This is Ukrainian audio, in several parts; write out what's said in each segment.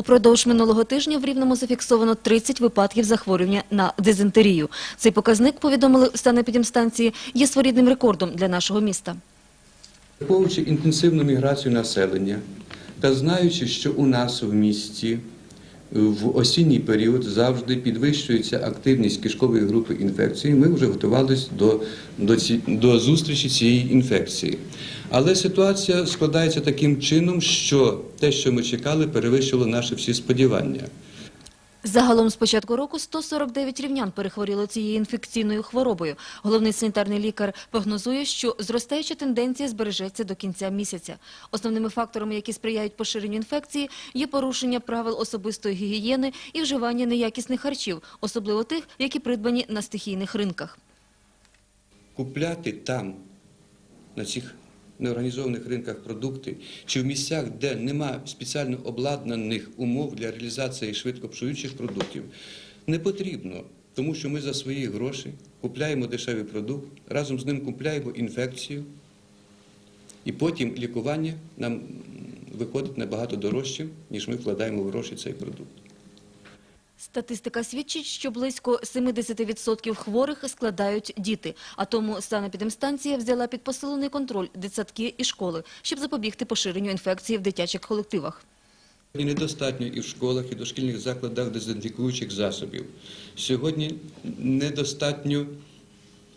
Упродовж минулого тижня в Рівному зафіксовано 30 випадків захворювання на дизентерію. Цей показник, повідомили санепідемстанції, є своєрідним рекордом для нашого міста. Враховуючи інтенсивну міграцію населення та знаючи, що у нас в місті в осінній період завжди підвищується активність кишкової групи інфекції, ми вже готувалися до, до, ці, до зустрічі цієї інфекції. Але ситуація складається таким чином, що те, що ми чекали, перевищило наші всі сподівання. Загалом з початку року 149 рівнян перехворіли цією інфекційною хворобою. Головний санітарний лікар прогнозує, що зростаюча тенденція збережеться до кінця місяця. Основними факторами, які сприяють поширенню інфекції, є порушення правил особистої гігієни і вживання неякісних харчів, особливо тих, які придбані на стихійних ринках. купляти там, на цих неорганізованих ринках продукти, чи в місцях, де нема спеціально обладнаних умов для реалізації швидкопсуючих продуктів, не потрібно, тому що ми за свої гроші купляємо дешевий продукт, разом з ним купляємо інфекцію, і потім лікування нам виходить набагато дорожчим, ніж ми вкладаємо в гроші цей продукт. Статистика свідчить, що близько 70% хворих складають діти. А тому санепідемстанція взяла під посилений контроль дитсадки і школи, щоб запобігти поширенню інфекції в дитячих колективах. І недостатньо і в школах, і в дошкільних закладах дезінфікуючих засобів. Сьогодні недостатньо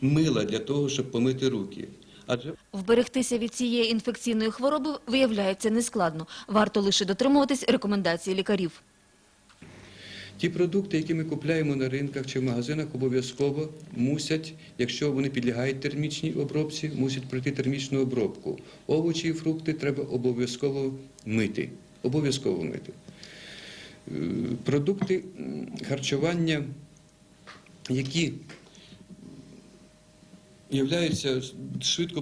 мила для того, щоб помити руки. Адже Вберегтися від цієї інфекційної хвороби виявляється нескладно. Варто лише дотримуватись рекомендацій лікарів. Ті продукти, які ми купляємо на ринках чи в магазинах, обов'язково мусять, якщо вони підлягають термічній обробці, мусять пройти термічну обробку. Овочі і фрукти треба обов'язково мити. Обов'язково мити. Е, Продукти харчування, які являються швидко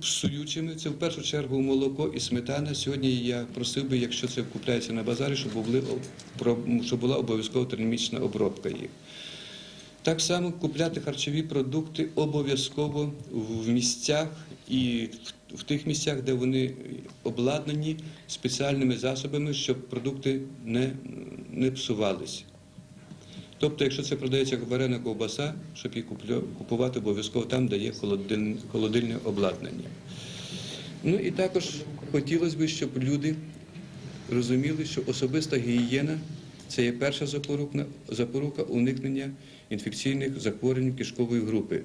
псуючими. Це в першу чергу молоко і сметана. Сьогодні я просив би, якщо це купляється на базарі, щоб, були, щоб була обов'язково термічна обробка їх. Так само купляти харчові продукти обов'язково в місцях і в тих місцях, де вони обладнані спеціальними засобами, щоб продукти не, не псувалися. Тобто, якщо це продається варена ковбаса, щоб її купувати обов'язково там, де є холодильне, обладнання. Ну і також хотілося б, щоб люди розуміли, що особиста гігієна це є перша запорука уникнення інфекційних захворювань кишкової групи.